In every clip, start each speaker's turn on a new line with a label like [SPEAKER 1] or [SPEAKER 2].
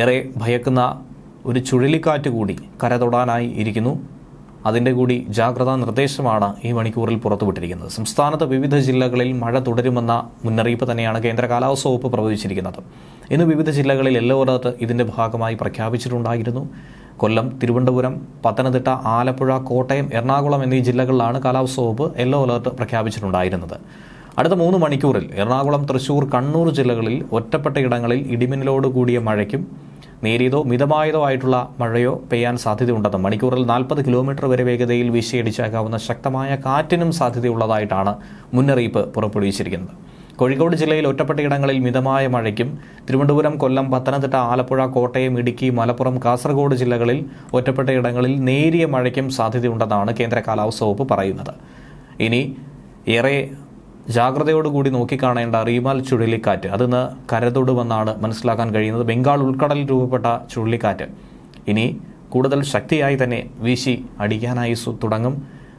[SPEAKER 1] ഏറെ ഭയക്കുന്ന ഒരു ചുഴലിക്കാറ്റ് കൂടി കരതൊടാനായി ഇരിക്കുന്നു അതിൻ്റെ കൂടി ജാഗ്രതാ നിർദ്ദേശമാണ് ഈ മണിക്കൂറിൽ പുറത്തുവിട്ടിരിക്കുന്നത് സംസ്ഥാനത്ത് വിവിധ ജില്ലകളിൽ മഴ തുടരുമെന്ന മുന്നറിയിപ്പ് തന്നെയാണ് കേന്ദ്ര കാലാവസ്ഥ വകുപ്പ് പ്രവചിച്ചിരിക്കുന്നത് ഇന്ന് വിവിധ ജില്ലകളിൽ യെല്ലോ അലർട്ട് ഇതിൻ്റെ ഭാഗമായി പ്രഖ്യാപിച്ചിട്ടുണ്ടായിരുന്നു കൊല്ലം തിരുവനന്തപുരം പത്തനംതിട്ട ആലപ്പുഴ കോട്ടയം എറണാകുളം എന്നീ ജില്ലകളിലാണ് കാലാവസ്ഥ വകുപ്പ് യെല്ലോ അലർട്ട് പ്രഖ്യാപിച്ചിട്ടുണ്ടായിരുന്നത് അടുത്ത മൂന്ന് മണിക്കൂറിൽ എറണാകുളം തൃശൂർ കണ്ണൂർ ജില്ലകളിൽ ഒറ്റപ്പെട്ട ഇടങ്ങളിൽ ഇടിമിന്നലോട് കൂടിയ മഴയ്ക്കും നേരിയതോ മിതമായതോ ആയിട്ടുള്ള മഴയോ പെയ്യാൻ സാധ്യതയുണ്ടെന്നും മണിക്കൂറിൽ നാൽപ്പത് കിലോമീറ്റർ വരെ വേഗതയിൽ വീശിയടിച്ചേക്കാവുന്ന ശക്തമായ കാറ്റിനും സാധ്യതയുള്ളതായിട്ടാണ് മുന്നറിയിപ്പ് പുറപ്പെടുവിച്ചിരിക്കുന്നത് കോഴിക്കോട് ജില്ലയിൽ ഒറ്റപ്പെട്ടയിടങ്ങളിൽ മിതമായ മഴയ്ക്കും തിരുവനന്തപുരം കൊല്ലം പത്തനംതിട്ട ആലപ്പുഴ കോട്ടയം ഇടുക്കി മലപ്പുറം കാസർഗോഡ് ജില്ലകളിൽ ഒറ്റപ്പെട്ടയിടങ്ങളിൽ നേരിയ മഴയ്ക്കും സാധ്യതയുണ്ടെന്നാണ് കേന്ദ്ര കാലാവസ്ഥ വകുപ്പ് പറയുന്നത് ഇനി ഏറെ ജാഗ്രതയോടുകൂടി നോക്കിക്കാണേണ്ട റീമാൽ ചുഴലിക്കാറ്റ് അതിന്ന് കരതൊടുമെന്നാണ് മനസ്സിലാക്കാൻ കഴിയുന്നത് ബംഗാൾ ഉൾക്കടലിൽ രൂപപ്പെട്ട ചുഴലിക്കാറ്റ് ഇനി കൂടുതൽ ശക്തിയായി തന്നെ വീശി അടിക്കാനായി തുടങ്ങും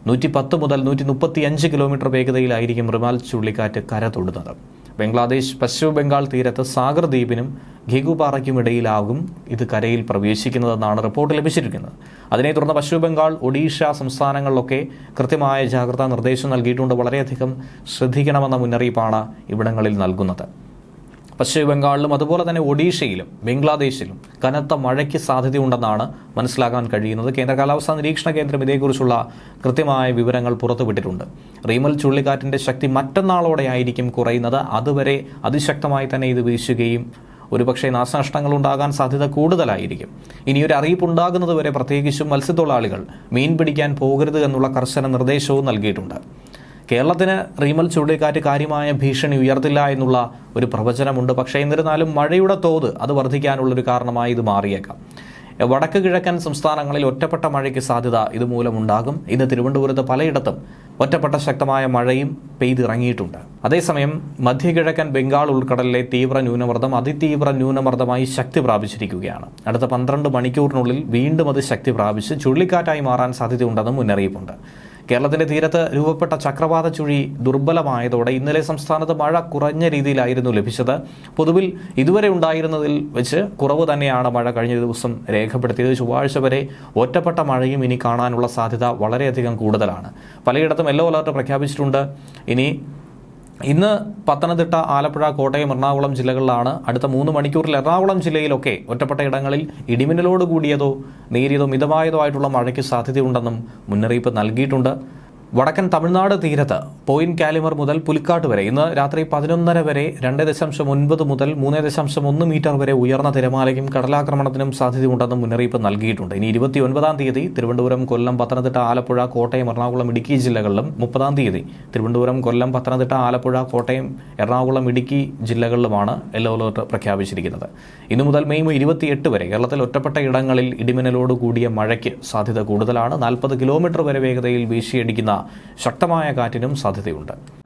[SPEAKER 1] നൂറ്റി പത്ത് മുതൽ നൂറ്റി മുപ്പത്തി അഞ്ച് കിലോമീറ്റർ വേഗതയിലായിരിക്കും റിമാൽ ചുഴലിക്കാറ്റ് കര തൊടുന്നത് ബംഗ്ലാദേശ് പശ്ചിമ ബംഗാൾ തീരത്ത് സാഗർ ദ്വീപിനും ഘിഗുപാറയ്ക്കും ഇടയിലാകും ഇത് കരയിൽ പ്രവേശിക്കുന്നതെന്നാണ് റിപ്പോർട്ട് ലഭിച്ചിരിക്കുന്നത് അതിനെ തുടർന്ന് പശ്ചിമ ബംഗാൾ ഒഡീഷ സംസ്ഥാനങ്ങളിലൊക്കെ കൃത്യമായ ജാഗ്രതാ നിർദ്ദേശം നൽകിയിട്ടുണ്ട് വളരെയധികം ശ്രദ്ധിക്കണമെന്ന മുന്നറിയിപ്പാണ് ഇവിടങ്ങളിൽ നൽകുന്നത് പശ്ചിമ ബംഗാളിലും അതുപോലെ തന്നെ ഒഡീഷയിലും ബംഗ്ലാദേശിലും കനത്ത മഴയ്ക്ക് സാധ്യതയുണ്ടെന്നാണ് മനസ്സിലാക്കാൻ കഴിയുന്നത് കേന്ദ്ര കാലാവസ്ഥാ നിരീക്ഷണ കേന്ദ്രം ഇതേക്കുറിച്ചുള്ള കൃത്യമായ വിവരങ്ങൾ പുറത്തുവിട്ടിട്ടുണ്ട് റീമൽ ചുഴലിക്കാറ്റിൻ്റെ ശക്തി മറ്റന്നാളോടെ ആയിരിക്കും കുറയുന്നത് അതുവരെ അതിശക്തമായി തന്നെ ഇത് വീശുകയും ഒരുപക്ഷെ നാശനഷ്ടങ്ങൾ ഉണ്ടാകാൻ സാധ്യത കൂടുതലായിരിക്കും ഇനിയൊരു അറിയിപ്പ് വരെ പ്രത്യേകിച്ചും മത്സ്യത്തൊഴിലാളികൾ മീൻ പിടിക്കാൻ പോകരുത് എന്നുള്ള കർശന നിർദ്ദേശവും നൽകിയിട്ടുണ്ട് കേരളത്തിന് റീമൽ ചുഴലിക്കാറ്റ് കാര്യമായ ഭീഷണി ഉയർത്തില്ല എന്നുള്ള ഒരു പ്രവചനമുണ്ട് പക്ഷേ എന്നിരുന്നാലും മഴയുടെ തോത് അത് വർദ്ധിക്കാനുള്ളൊരു കാരണമായി ഇത് മാറിയേക്കാം വടക്ക് കിഴക്കൻ സംസ്ഥാനങ്ങളിൽ ഒറ്റപ്പെട്ട മഴയ്ക്ക് സാധ്യത ഇതുമൂലമുണ്ടാകും ഇന്ന് തിരുവനന്തപുരത്ത് പലയിടത്തും ഒറ്റപ്പെട്ട ശക്തമായ മഴയും പെയ്തിറങ്ങിയിട്ടുണ്ട് അതേസമയം മധ്യകിഴക്കൻ ബംഗാൾ ഉൾക്കടലിലെ തീവ്ര ന്യൂനമർദ്ദം അതിതീവ്ര ന്യൂനമർദ്ദമായി ശക്തി പ്രാപിച്ചിരിക്കുകയാണ് അടുത്ത പന്ത്രണ്ട് മണിക്കൂറിനുള്ളിൽ വീണ്ടും അത് ശക്തി പ്രാപിച്ച് ചുഴലിക്കാറ്റായി മാറാൻ സാധ്യതയുണ്ടെന്നും മുന്നറിയിപ്പുണ്ട് കേരളത്തിന്റെ തീരത്ത് രൂപപ്പെട്ട ചക്രവാത ചുഴി ദുർബലമായതോടെ ഇന്നലെ സംസ്ഥാനത്ത് മഴ കുറഞ്ഞ രീതിയിലായിരുന്നു ലഭിച്ചത് പൊതുവിൽ ഇതുവരെ ഉണ്ടായിരുന്നതിൽ വെച്ച് കുറവ് തന്നെയാണ് മഴ കഴിഞ്ഞ ദിവസം രേഖപ്പെടുത്തിയത് ചൊവ്വാഴ്ച വരെ ഒറ്റപ്പെട്ട മഴയും ഇനി കാണാനുള്ള സാധ്യത വളരെയധികം കൂടുതലാണ് പലയിടത്തും യെല്ലോ അലർട്ട് പ്രഖ്യാപിച്ചിട്ടുണ്ട് ഇനി ഇന്ന് പത്തനംതിട്ട ആലപ്പുഴ കോട്ടയം എറണാകുളം ജില്ലകളിലാണ് അടുത്ത മൂന്ന് മണിക്കൂറിൽ എറണാകുളം ജില്ലയിലൊക്കെ ഒറ്റപ്പെട്ട ഇടങ്ങളിൽ ഇടിമിന്നലോട് കൂടിയതോ നേരിയതോ മിതമായതോ ആയിട്ടുള്ള മഴയ്ക്ക് സാധ്യതയുണ്ടെന്നും മുന്നറിയിപ്പ് നൽകിയിട്ടുണ്ട് വടക്കൻ തമിഴ്നാട് തീരത്ത് പോയിന്റ് കാലിമർ മുതൽ പുലിക്കാട്ട് വരെ ഇന്ന് രാത്രി പതിനൊന്നര വരെ രണ്ട് ദശാംശം ഒൻപത് മുതൽ മൂന്ന് ദശാംശം ഒന്ന് മീറ്റർ വരെ ഉയർന്ന തിരമാലയ്ക്കും കടലാക്രമണത്തിനും സാധ്യതയുണ്ടെന്ന് മുന്നറിയിപ്പ് നൽകിയിട്ടുണ്ട് ഇനി ഇരുപത്തി ഒൻപതാം തീയതി തിരുവനന്തപുരം കൊല്ലം പത്തനംതിട്ട ആലപ്പുഴ കോട്ടയം എറണാകുളം ഇടുക്കി ജില്ലകളിലും മുപ്പതാം തീയതി തിരുവനന്തപുരം കൊല്ലം പത്തനംതിട്ട ആലപ്പുഴ കോട്ടയം എറണാകുളം ഇടുക്കി ജില്ലകളിലുമാണ് യെല്ലോ അലർട്ട് പ്രഖ്യാപിച്ചിരിക്കുന്നത് ഇന്നു മുതൽ മെയ് ഇരുപത്തിയെട്ട് വരെ കേരളത്തിൽ ഒറ്റപ്പെട്ട ഇടങ്ങളിൽ ഇടിമിന്നലോട് കൂടിയ മഴയ്ക്ക് സാധ്യത കൂടുതലാണ് നാൽപ്പത് കിലോമീറ്റർ വരെ വേഗതയിൽ വീശിയടിക്കുന്ന ശക്തമായ കാറ്റിനും സാധ്യതയുണ്ട്